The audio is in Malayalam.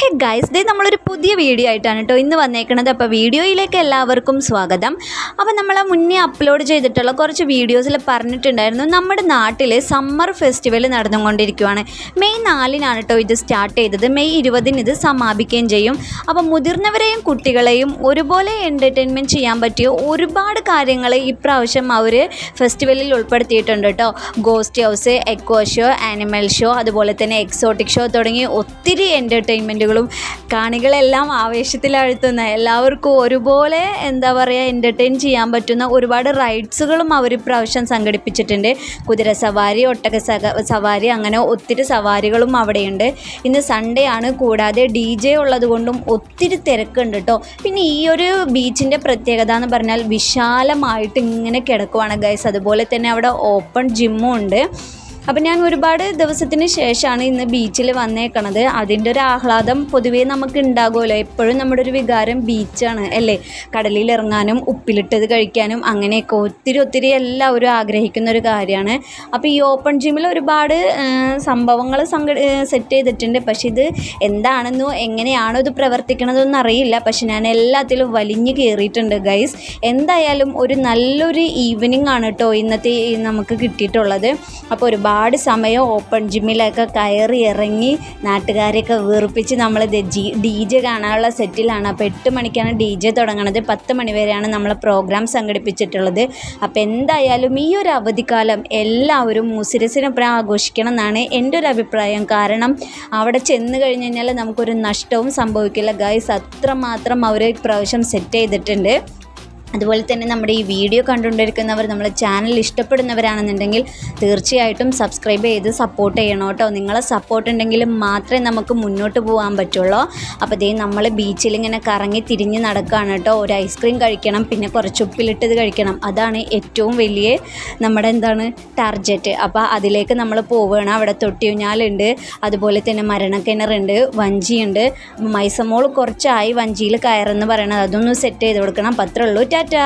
ഹേ ഗൈസ് ദേ നമ്മളൊരു പുതിയ വീഡിയോ ആയിട്ടാണ് കേട്ടോ ഇന്ന് വന്നേക്കുന്നത് അപ്പോൾ വീഡിയോയിലേക്ക് എല്ലാവർക്കും സ്വാഗതം. അപ്പോൾ നമ്മൾ മുന്നേ അപ്ലോഡ് ചെയ്തിട്ടുള്ള കുറച്ച് വീഡിയോസിൽ പറഞ്ഞിട്ടുണ്ടായിരുന്നു. നമ്മുടെ നാട്ടിൽ സമ്മർ ഫെസ്റ്റിവൽ നടന്നുകൊണ്ടിരിക്കുകയാണ് മെയ് നാലിനാണ് കേട്ടോ ഇത് സ്റ്റാർട്ട് ചെയ്തത്. മെയ് ഇരുപതിന് ഇത് സമാപിക്കുകയും ചെയ്യും. അപ്പോൾ മുതിർന്നവരെയും കുട്ടികളെയും ഒരുപോലെ എന്റർടൈൻമെന്റ് ചെയ്യാൻ പറ്റിയ ഒരുപാട് കാര്യങ്ങൾ ഇപ്രാവശ്യം അവർ ഫെസ്റ്റിവലിൽ ഉൾപ്പെടുത്തിയിട്ടുണ്ട് കേട്ടോ ghost house echo show animal show അതുപോലെ തന്നെ എക്സോട്ടിക് ഷോ തുടങ്ങി ഒത്തിരി എന്റർടൈൻമെന്റുകളും കാണികളെല്ലാം ആവേശത്തിലാഴ്ത്തുന്ന എല്ലാവർക്കും ഒരുപോലെ എന്താ പറയുക എന്റർടൈൻ ചെയ്യാൻ പറ്റുന്ന ഒരുപാട് റൈഡ്സുകളും അവർ ഇപ്രാവശ്യം സംഘടിപ്പിച്ചിട്ടുണ്ട്. കുതിര സവാരി ഒട്ടക സവാരി അങ്ങനെ ഒത്തിരി സവാരികളും അവിടെയുണ്ട്. ഇന്ന് സൺഡേ ആണ്. കൂടാതെ ഡി ജെ ഉള്ളത് കൊണ്ടും ഒത്തിരി തിരക്കുണ്ട് കേട്ടോ പിന്നെ ഈ ഒരു ബീച്ചിന്റെ പ്രത്യേകത എന്ന് പറഞ്ഞാൽ വിശാലമായിട്ട് ഇങ്ങനെ കിടക്കുവാണ് ഗൈസ് അതുപോലെ തന്നെ അവിടെ ഓപ്പൺ ജിമ്മും ഉണ്ട്. അപ്പം ഞാൻ ഒരുപാട് ദിവസത്തിന് ശേഷമാണ് ഇന്ന് ബീച്ചിൽ വന്നേക്കണത്. അതിന്റെ ഒരു ആഹ്ലാദം പൊതുവേ നമുക്ക് ഉണ്ടാകുമല്ലോ. എപ്പോഴും നമ്മുടെ ഒരു വികാരം ബീച്ചാണ് അല്ലേ? കടലിൽ ഇറങ്ങാനും ഉപ്പിലിട്ടത് കഴിക്കാനും അങ്ങനെയൊക്കെ ഒത്തിരി ഒത്തിരി എല്ലാവരും ആഗ്രഹിക്കുന്ന ഒരു കാര്യമാണ്. അപ്പോൾ ഈ ഓപ്പൺ ജിമ്മിൽ ഒരുപാട് സംഭവങ്ങൾ സംഘ സെറ്റ് ചെയ്തിട്ടുണ്ട്. പക്ഷെ ഇത് എന്താണെന്നോ എങ്ങനെയാണോ ഇത് പ്രവർത്തിക്കണതെന്ന് അറിയില്ല. പക്ഷെ ഞാൻ എല്ലാത്തിലും വലിഞ്ഞു കയറിയിട്ടുണ്ട് ഗൈസ് എന്തായാലും ഒരു നല്ലൊരു ഈവനിങ് ആണ് കേട്ടോ ഇന്നത്തെ നമുക്ക് കിട്ടിയിട്ടുള്ളത്. അപ്പോൾ ഒരുപാട് സമയം ഓപ്പൺ ജിമ്മിലൊക്കെ കയറി ഇറങ്ങി നാട്ടുകാരെയൊക്കെ വീർപ്പിച്ച് നമ്മൾ ജി ഡി ജെ കാണാനുള്ള സെറ്റിലാണ് അപ്പോൾ എട്ട് മണിക്കാണ് ഡി ജെ തുടങ്ങണത്. പത്ത് മണി വരെയാണ് നമ്മൾ പ്രോഗ്രാം സംഘടിപ്പിച്ചിട്ടുള്ളത്. അപ്പോൾ എന്തായാലും ഈ ഒരു അവധിക്കാലം എല്ലാവരും മുസിരസിനൊപ്പം ആഘോഷിക്കണം എന്നാണ് എന്റെ ഒരു അഭിപ്രായം. കാരണം അവിടെ ചെന്ന് കഴിഞ്ഞ് കഴിഞ്ഞാൽ നമുക്കൊരു നഷ്ടവും സംഭവിക്കില്ല. ഗൈസ് അത്രമാത്രം അവർ ഇപ്രാവശ്യം സെറ്റ് ചെയ്തിട്ടുണ്ട്. അതുപോലെ തന്നെ നമ്മുടെ ഈ വീഡിയോ കണ്ടുകൊണ്ടിരിക്കുന്നവർ നമ്മുടെ ചാനൽ ഇഷ്ടപ്പെടുന്നവരാണെന്നുണ്ടെങ്കിൽ തീർച്ചയായിട്ടും സബ്സ്ക്രൈബ് ചെയ്ത് സപ്പോർട്ട് ചെയ്യണം കേട്ടോ. നിങ്ങളെ സപ്പോർട്ട് ഉണ്ടെങ്കിൽ മാത്രമേ നമുക്ക് മുന്നോട്ട് പോകാൻ പറ്റുള്ളൂ. അപ്പോൾ ദേ നമ്മൾ ബീച്ചിൽ ഇങ്ങനെ കറങ്ങി തിരിഞ്ഞ് നടക്കുകയാണ് കേട്ടോ. ഒരു ഐസ്ക്രീം കഴിക്കണം പിന്നെ കുറച്ച് ഉപ്പിലിട്ടത് കഴിക്കണം. അതാണ് ഏറ്റവും വലിയ നമ്മുടെ എന്താണ് ടാർജറ്റ് അപ്പോൾ അതിലേക്ക് നമ്മൾ പോവുകയാണ്. അവിടെ തൊട്ടിയൂഞ്ഞാലുണ്ട് അതുപോലെ തന്നെ മരണക്കിണറുണ്ട് വഞ്ചിയുണ്ട്. മൈസമോൾ കുറച്ചായി വഞ്ചിയിൽ കയറെന്ന് പറയണത്. അതൊന്ന് സെറ്റ് ചെയ്ത് കൊടുക്കണം. പത്രമുള്ളൂ ടാറ്റാ